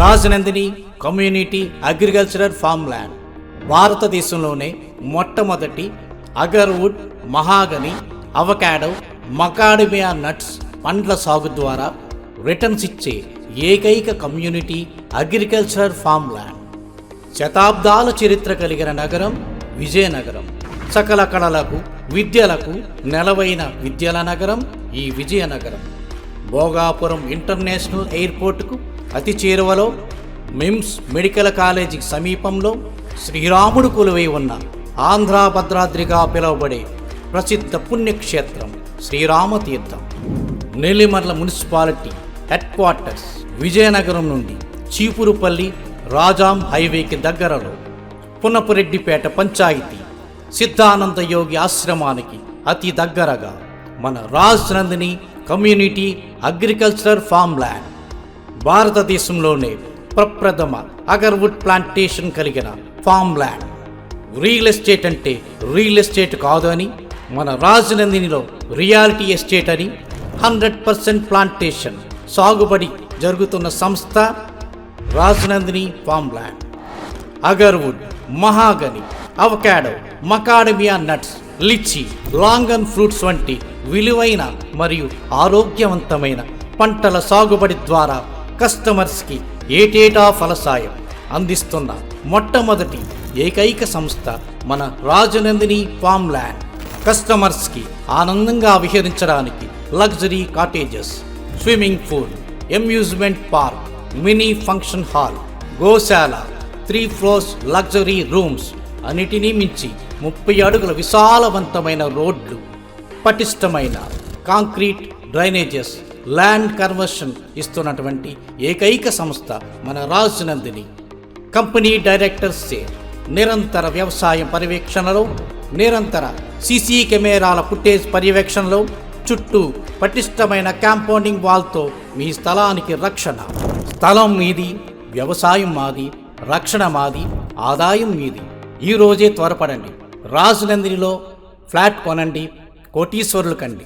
Rajanandini community agricultural farm land భారతదేశంలోనే మొట్టమొదటి agarwood mahogany avocado macadamia nuts పండ్ల సాగు ద్వారా రిటర్న్స్ ఇచ్చే ఏకైక కమ్యూనిటీ అగ్రికల్చరల్ ఫామ్ ల్యాండ్ శతాబ్దాల చరిత్ర కలిగిన నగరం విజయనగరం. సకల కళలకు విద్యలకు నెలవైన విద్యల నగరం ఈ విజయనగరం. భోగాపురం ఇంటర్నేషనల్ ఎయిర్పోర్టుకు అతి చేరువలో మిమ్స్ మెడికల్ కాలేజీకి సమీపంలో శ్రీరాముడు కొలువై ఉన్న ఆంధ్రా భద్రాద్రిగా పిలువబడే ప్రసిద్ధ పుణ్యక్షేత్రం Sriramatheertham. Nellimarla municipality head quarters Vizianagaram నుండి చీపురుపల్లి రాజాం హైవేకి దగ్గరలో పునపురెడ్డిపేట పంచాయతీ సిద్ధానంద యోగి ఆశ్రమానికి అతి దగ్గరగా మన Raj Nandini community agricultural farm land భారతదేశంలోనే ప్రప్రథమ అగర్వుడ్ ప్లాంటేషన్ కలిగిన ఫామ్ ల్యాండ్ రియల్ ఎస్టేట్ అంటే రియల్ ఎస్టేట్ కాదు అని మన రాజనందినిలో రియాలిటీ ఎస్టేట్ అని హండ్రెడ్ పర్సెంట్ ప్లాంటేషన్ సాగుబడి జరుగుతున్న సంస్థ Rajanandini farm land agarwood mahogany avocado macadamia nuts litchi longan fruits వంటి విలువైన మరియు ఆరోగ్యవంతమైన పంటల సాగుబడి ద్వారా కస్టమర్స్కి ఏటేటా ఫలసాయం అందిస్తున్న మొట్టమొదటి ఏకైక సంస్థ మన రాజనందిని ఫామ్ ల్యాండ్ కస్టమర్స్కి ఆనందంగా విహరించడానికి luxury cottages swimming pool amusement park mini function hall గోశాల త్రీ ఫ్లోర్స్ లగ్జరీ రూమ్స్ అన్నిటినీ మించి ముప్పై అడుగుల విశాలవంతమైన రోడ్లు పటిష్టమైన కాంక్రీట్ డ్రైనేజెస్ ల్యాండ్ కన్వర్షన్ ఇస్తున్నటువంటి ఏకైక సంస్థ మన రాజనందిని. కంపెనీ డైరెక్టర్స్ చే నిరంతర వ్యవసాయ పర్యవేక్షణలో నిరంతర సీసీ కెమెరాల ఫుటేజ్ పర్యవేక్షణలో చుట్టూ పటిష్టమైన కాంపౌండింగ్ వాల్తో మీ స్థలానికి రక్షణ. స్థలం మీది వ్యవసాయం మాది రక్షణ మాది ఆదాయం మీది. ఈ రోజే త్వరపడండి. రాజనందినిలో ఫ్లాట్ కొనండి కోటీశ్వరులు కండి.